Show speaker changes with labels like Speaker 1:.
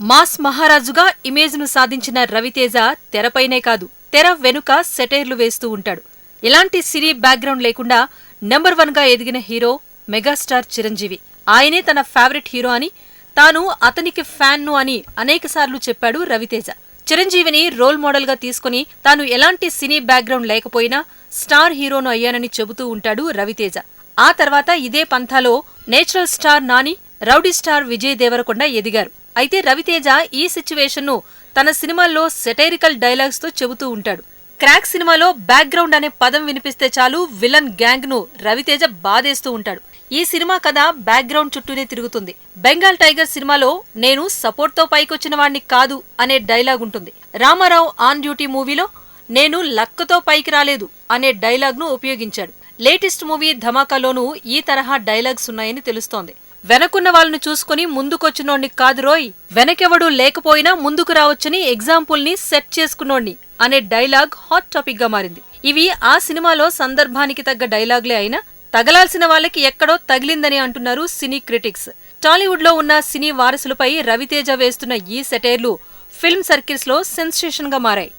Speaker 1: Mass మహారాజుగా ఇమేజ్ను సాధించిన రవితేజ తెరపైనే కాదు తెర వెనుక సెటైర్లు వేస్తూ ఉంటాడు. ఎలాంటి సినీ బ్యాక్గ్రౌండ్ లేకుండా నెంబర్ వన్గా ఎదిగిన హీరో మెగాస్టార్ చిరంజీవి. ఆయనే తన ఫేవరెట్ హీరో అని తాను అతనికి ఫ్యాన్ను అని అనేకసార్లు చెప్పాడు రవితేజ. చిరంజీవిని రోల్ మోడల్గా తీసుకుని తాను ఎలాంటి సినీ బ్యాక్గ్రౌండ్ లేకపోయినా స్టార్ హీరోను అయ్యానని చెబుతూ ఉంటాడు రవితేజ. ఆ తర్వాత ఇదే పంథాలో natural star Nani rowdy star Vijay Devarakonda ఎదిగారు. అయితే రవితేజ ఈ సిచ్యువేషన్ను తన సినిమాల్లో సెటైరికల్ డైలాగ్స్తో చెబుతూ ఉంటాడు. క్రాక్ సినిమాలో బ్యాక్గ్రౌండ్ అనే పదం వినిపిస్తే చాలు విలన్ గ్యాంగ్ను రవితేజ బాధేస్తూ ఉంటాడు. ఈ సినిమా కథ బ్యాక్గ్రౌండ్ చుట్టూనే తిరుగుతుంది. బెంగాల్ టైగర్ సినిమాలో నేను సపోర్ట్తో పైకొచ్చిన వాణ్ణి కాదు అనే డైలాగ్ ఉంటుంది. రామారావు ఆన్ డ్యూటీ మూవీలో నేను లక్కతో పైకి రాలేదు అనే డైలాగ్ను ఉపయోగించాడు. లేటెస్ట్ మూవీ ధమాకాలోనూ ఈ తరహా డైలాగ్స్ ఉన్నాయని తెలుస్తోంది. వెనకున్న వాళ్ళని చూసుకుని ముందుకొచ్చినోణ్ణి కాదు రోయ్. వెనకెవడూ లేకపోయినా ముందుకు రావచ్చని ఎగ్జాంపుల్ని సెట్ చేసుకున్నోణ్ణి అనే డైలాగ్ హాట్ టాపిక్గా మారింది. ఇవి ఆ సినిమాలో సందర్భానికి తగ్గ డైలాగ్లే అయినా తగలాల్సిన వాళ్ళకి ఎక్కడో తగిలిందని అంటున్నారు సినీ క్రిటిక్స్. టాలీవుడ్లో ఉన్న సినీ వారసులపై రవితేజ వేస్తున్న ఈ సెటైర్లు ఫిల్మ్ సర్కిల్స్లో సెన్సేషన్గా మారాయి.